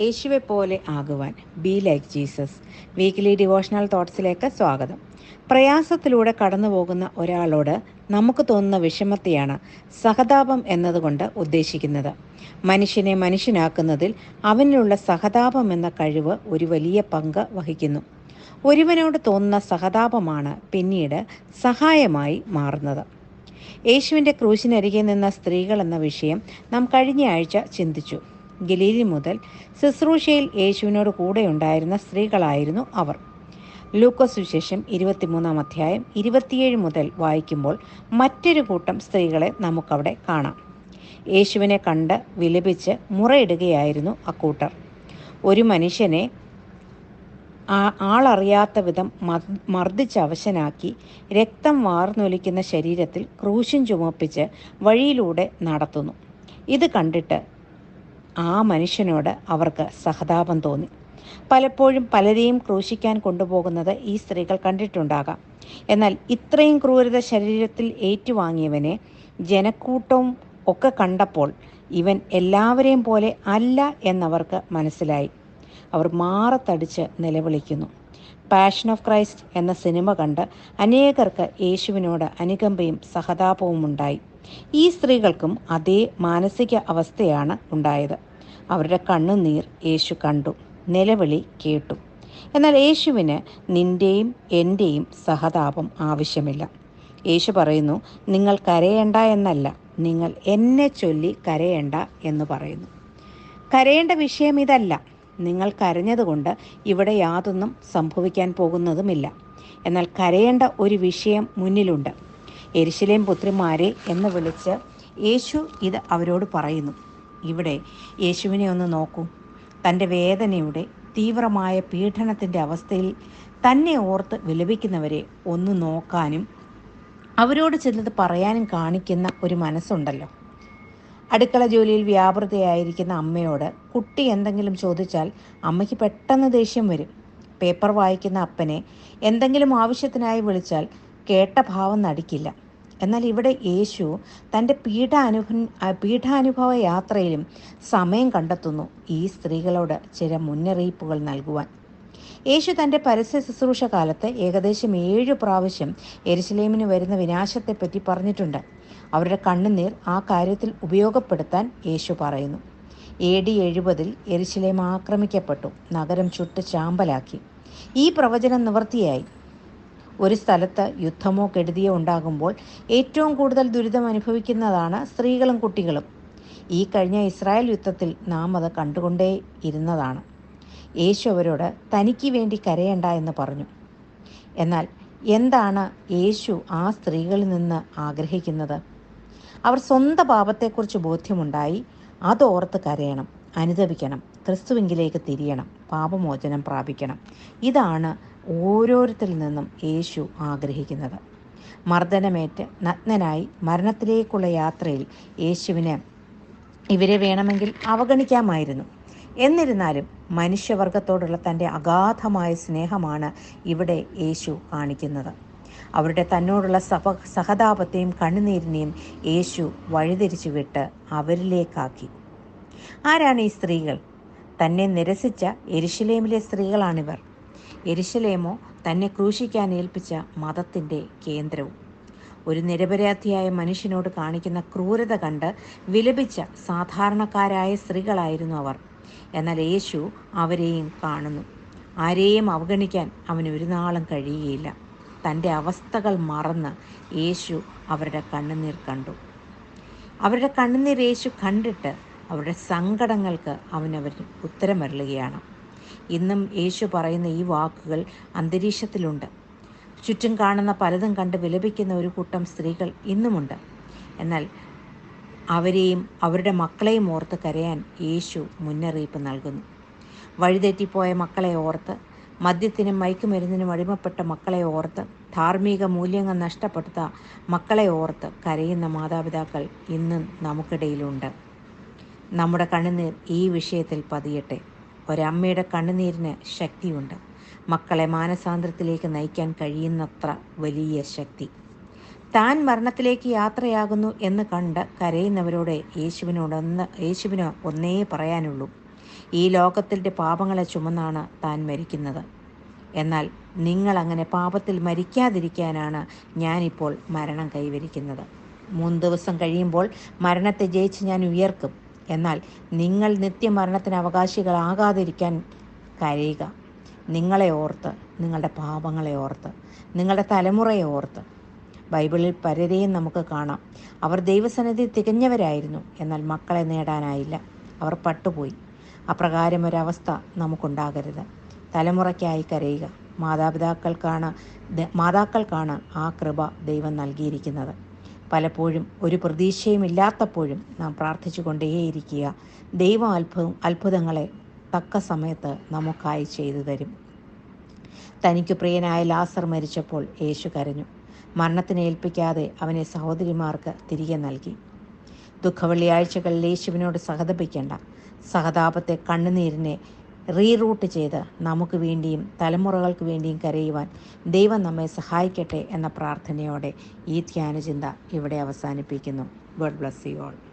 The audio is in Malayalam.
യേശുവെ പോലെ ആകുവാൻ. Be like Jesus weekly devotional തോട്ട്സിലേക്ക് സ്വാഗതം. പ്രയാസത്തിലൂടെ കടന്നു പോകുന്ന ഒരാളോട് നമുക്ക് തോന്നുന്ന വിഷമത്തെയാണ് സഹതാപം എന്നതുകൊണ്ട് ഉദ്ദേശിക്കുന്നത്. മനുഷ്യനെ മനുഷ്യനാക്കുന്നതിൽ അവനിലുള്ള സഹതാപം എന്ന കഴിവ് ഒരു വലിയ പങ്ക് വഹിക്കുന്നു. ഒരുവനോട് തോന്നുന്ന സഹതാപമാണ് പിന്നീട് സഹായമായി മാറുന്നത്. യേശുവിന്റെ ക്രൂശിനരികെ നിന്ന സ്ത്രീകൾ എന്ന വിഷയം നാം കഴിഞ്ഞ ആഴ്ച ചിന്തിച്ചു. ഗലീലി മുതൽ ശുശ്രൂഷയിൽ യേശുവിനോട് കൂടെയുണ്ടായിരുന്ന സ്ത്രീകളായിരുന്നു അവർ. ലൂക്കോസ് വിശേഷം ഇരുപത്തിമൂന്നാം അധ്യായം ഇരുപത്തിയേഴ് മുതൽ വായിക്കുമ്പോൾ മറ്റൊരു കൂട്ടം സ്ത്രീകളെ നമുക്കവിടെ കാണാം. യേശുവിനെ കണ്ട് വിലപിച്ച് മുറയിടുകയായിരുന്നു അക്കൂട്ടർ. ഒരു മനുഷ്യനെ ആളറിയാത്ത വിധം മർ- മർദ്ദിച്ച് അവശനാക്കി രക്തം വാർന്നൊലിക്കുന്ന ശരീരത്തിൽ ക്രൂശും ചുമപ്പിച്ച് വഴിയിലൂടെ നടത്തുന്നു. ഇത് കണ്ടിട്ട് ആ മനുഷ്യനോട് അവർക്ക് സഹതാപം തോന്നി. പലപ്പോഴും പലരെയും ക്രൂശിക്കാൻ കൊണ്ടുപോകുന്നത് ഈ സ്ത്രീകൾ കണ്ടിട്ടുണ്ടാകാം. എന്നാൽ ഇത്രയും ക്രൂരത ശരീരത്തിൽ ഏറ്റുവാങ്ങിയവനെ ജനക്കൂട്ടവും ഒക്കെ കണ്ടപ്പോൾ ഇവൻ എല്ലാവരെയും പോലെ അല്ല എന്നവർക്ക് മനസ്സിലായി. അവർ മാറത്തടിച്ച് നിലവിളിക്കുന്നു. പാഷൻ ഓഫ് ക്രൈസ്റ്റ് എന്ന സിനിമ കണ്ട് അനേകർക്ക് യേശുവിനോട് അനുകമ്പയും സഹതാപവും ഉണ്ടായി ഈ സ്ത്രീകൾക്കും അതേ മാനസിക അവസ്ഥയാണ് ഉണ്ടായത്. അവരുടെ കണ്ണുനീർ യേശു കണ്ടു നിലവിളി കേട്ടു. എന്നാൽ യേശുവിന് നിന്റെയും എന്റെയും സഹതാപം ആവശ്യമില്ല. യേശു പറയുന്നു നിങ്ങൾ കരയേണ്ട എന്നല്ല നിങ്ങൾ എന്നെ ചൊല്ലി കരയേണ്ട എന്ന് പറയുന്നു. കരയേണ്ട വിഷയം ഇതല്ല. നിങ്ങൾ കരഞ്ഞതുകൊണ്ട് ഇവിടെ യാതൊന്നും സംഭവിക്കാൻ പോകുന്നതുമില്ല. എന്നാൽ കരയേണ്ട ഒരു വിഷയം മുന്നിലുണ്ട്. എരിശിലേം പുത്രിമാരെ എന്ന് വിളിച്ച് യേശു ഇത് അവരോട് പറയുന്നു. ഇവിടെ യേശുവിനെ ഒന്ന് നോക്കൂ. തന്റെ വേദനയുടെ തീവ്രമായ പീഡനത്തിന്റെ അവസ്ഥയിൽ തന്നെ ഓർത്ത് വിലപിക്കുന്നവരെ ഒന്ന് നോക്കാനും അവരോട് ചിലത് പറയാനും കാണിക്കുന്ന ഒരു മനസ്സുണ്ടല്ലോ. അടുക്കള ജോലിയിൽ വ്യാപൃതയായിരിക്കുന്ന അമ്മയോട് കുട്ടി എന്തെങ്കിലും ചോദിച്ചാൽ അമ്മയ്ക്ക് പെട്ടെന്ന് ദേഷ്യം വരും. പേപ്പർ വായിക്കുന്ന അപ്പനെ എന്തെങ്കിലും ആവശ്യത്തിനായി വിളിച്ചാൽ കേട്ട ഭാവം നടിക്കില്ല. എന്നാൽ ഇവിടെ യേശു തന്റെ പീഠാനുഭ പീഠാനുഭവ യാത്രയിലും സമയം കണ്ടെത്തുന്നു ഈ സ്ത്രീകളോട് ചില മുന്നറിയിപ്പുകൾ നൽകുവാൻ. യേശു തന്റെ പരസ്യ ശുശ്രൂഷ കാലത്ത് ഏകദേശം ഏഴു പ്രാവശ്യം എരിശിലേമിന് വരുന്ന വിനാശത്തെപ്പറ്റി പറഞ്ഞിട്ടുണ്ട്. അവരുടെ കണ്ണുനീർ ആ കാര്യത്തിൽ ഉപയോഗപ്പെടുത്താൻ യേശു പറയുന്നു. എ ഡി എഴുപതിൽ എരിശിലേം ആക്രമിക്കപ്പെട്ടു നഗരം ചുട്ട് ചാമ്പലാക്കി. ഈ പ്രവചനം നിവൃത്തിയായി ഒരു സ്ഥലത്ത് യുദ്ധമോ കെടുതിയോ ഉണ്ടാകുമ്പോൾ ഏറ്റവും കൂടുതൽ ദുരിതം അനുഭവിക്കുന്നതാണ് സ്ത്രീകളും കുട്ടികളും. ഈ കഴിഞ്ഞ ഇസ്രായേൽ യുദ്ധത്തിൽ നാം അത് കണ്ടുകൊണ്ടേ ഇരുന്നതാണ്. യേശു അവരോട് തനിക്ക് വേണ്ടി കരയണ്ട എന്ന് പറഞ്ഞു. എന്നാൽ എന്താണ് യേശു ആ സ്ത്രീകളിൽ നിന്ന് ആഗ്രഹിക്കുന്നത്? അവർ സ്വന്തം പാപത്തെക്കുറിച്ച് ബോധ്യമുണ്ടായി അതോർത്ത് കരയണം അനുദപിക്കണം ക്രിസ്തുവിങ്കിലേക്ക് തിരിയണം പാപമോചനം പ്രാപിക്കണം. ഇതാണ് ഓരോരുത്തരിൽ നിന്നും യേശു ആഗ്രഹിക്കുന്നത്. മർദ്ദനമേറ്റ് നഗ്നനായി മരണത്തിലേക്കുള്ള യാത്രയിൽ യേശുവിന് ഇവരെ വേണമെങ്കിൽ അവഗണിക്കാമായിരുന്നു. എന്നിരുന്നാലും മനുഷ്യവർഗത്തോടുള്ള തന്റെ അഗാധമായ സ്നേഹമാണ് ഇവിടെ യേശു കാണിക്കുന്നത്. അവരുടെ തന്നോടുള്ള സഭ സഹതാപത്തെയും കണ്ണുനീരിനെയും യേശു വഴിതിരിച്ചു വിട്ട് അവരിലേക്കാക്കി. ആരാണ് ഈ സ്ത്രീകൾ? തന്നെ നിരസിച്ച എരിശിലേമിലെ സ്ത്രീകളാണിവർ. എരിശിലേമോ തന്നെ ക്രൂശിക്കാൻ ഏൽപ്പിച്ച മതത്തിന്റെ കേന്ദ്രവും. ഒരു നിരപരാധിയായ മനുഷ്യനോട് കാണിക്കുന്ന ക്രൂരത കണ്ട് വിലപിച്ച സാധാരണക്കാരായ സ്ത്രീകളായിരുന്നു അവർ. എന്നാൽ യേശു അവരെയും കാണുന്നു. ആരെയും അവഗണിക്കാൻ അവന് ഒരു നാളും കഴിയുകയില്ല. തന്റെ അവസ്ഥകൾ മറന്ന് യേശു അവരുടെ കണ്ണുനീർ കണ്ടു. അവരുടെ കണ്ണുനീർ യേശു കണ്ടിട്ട് അവരുടെ സങ്കടങ്ങൾക്ക് അവനവർ ഉത്തരമരുളുകയാണ്. ഇന്നും യേശു പറയുന്ന ഈ വാക്കുകൾ അന്തരീക്ഷത്തിലുണ്ട്. ചുറ്റും കാണുന്ന പലതും കണ്ട് വിലപിക്കുന്ന ഒരു കൂട്ടം സ്ത്രീകൾ ഇന്നുമുണ്ട്. എന്നാൽ അവരെയും അവരുടെ മക്കളെയും ഓർത്ത് കരയാൻ യേശു മുന്നറിയിപ്പ് നൽകുന്നു. വഴിതെറ്റിപ്പോയ മക്കളെ ഓർത്ത് മദ്യത്തിനും മയക്കുമരുന്നിനും അടിമപ്പെട്ട മക്കളെ ഓർത്ത് ധാർമ്മിക മൂല്യങ്ങൾ നഷ്ടപ്പെടുത്ത മക്കളെ ഓർത്ത് കരയുന്ന മാതാപിതാക്കൾ ഇന്നും നമുക്കിടയിലുണ്ട്. നമ്മുടെ കണ്ണുനീർ ഈ വിഷയത്തിൽ പതിയട്ടെ. ഒരമ്മയുടെ കണ്ണുനീരിന് ശക്തിയുണ്ട്. മക്കളെ മാനസാന്തരത്തിലേക്ക് നയിക്കാൻ കഴിയുന്നത്ര വലിയ ശക്തി. താൻ മരണത്തിലേക്ക് യാത്രയാകുന്നു എന്ന് കണ്ട് കരയുന്നവരോട് യേശുവിനോടൊന്ന് യേശുവിന് ഒന്നേ പറയാനുള്ളൂ. ഈ ലോകത്തിന്റെ പാപങ്ങളെ ചുമന്നാണ് താൻ മരിക്കുന്നത്. എന്നാൽ നിങ്ങൾ അങ്ങനെ പാപത്തിൽ മരിക്കാതിരിക്കാനാണ് ഞാനിപ്പോൾ മരണം കൈവരിക്കുന്നത്. മൂന്ന് ദിവസം കഴിയുമ്പോൾ മരണത്തെ ജയിച്ച് ഞാൻ ഉയർക്കും. എന്നാൽ നിങ്ങൾ നിത്യമരണത്തിന് അവകാശികളാകാതിരിക്കാൻ കരയുക. നിങ്ങളെ ഓർത്ത് നിങ്ങളുടെ പാപങ്ങളെ ഓർത്ത് നിങ്ങളുടെ തലമുറയെ ഓർത്ത്. ബൈബിളിൽ പലരെയും നമുക്ക് കാണാം. അവർ ദൈവസന്നിധി തികഞ്ഞവരായിരുന്നു എന്നാൽ മക്കളെ നേടാനായില്ല. അവർ പട്ടുപോയി. അപ്രകാരം ഒരവസ്ഥ നമുക്കുണ്ടാകരുത്. തലമുറയ്ക്കായി കരയുക. മാതാപിതാക്കൾക്കാണ് മാതാക്കൾക്കാണ് ആ കൃപ ദൈവം നൽകിയിരിക്കുന്നത്. പലപ്പോഴും ഒരു പ്രതീക്ഷയും ഇല്ലാത്തപ്പോഴും നാം പ്രാർത്ഥിച്ചു കൊണ്ടേയിരിക്കുക ദൈവ അത്ഭുതം അത്ഭുതങ്ങളെ തക്ക സമയത്ത് നമുക്കായി ചെയ്തു തരും. തനിക്ക് പ്രിയനായ ലാസർ മരിച്ചപ്പോൾ യേശു കരഞ്ഞു. മരണത്തിന് ഏൽപ്പിക്കാതെ അവനെ സഹോദരിമാർക്ക് തിരികെ നൽകി. ദുഃഖവെള്ളിയാഴ്ചകളിൽ യേശുവിനോട് സഹതപിക്കേണ്ട. സഹതാപത്തെ കണ്ണുനീരിനെ റീറൂട്ട് ചെയ്ത് നമുക്ക് വേണ്ടിയും തലമുറകൾക്ക് വേണ്ടിയും കരയുവാൻ ദൈവം നമ്മെ സഹായിക്കട്ടെ എന്ന പ്രാർത്ഥനയോടെ ഈ ധ്യാനചിന്ത ഇവിടെ അവസാനിപ്പിക്കുന്നു. God bless you all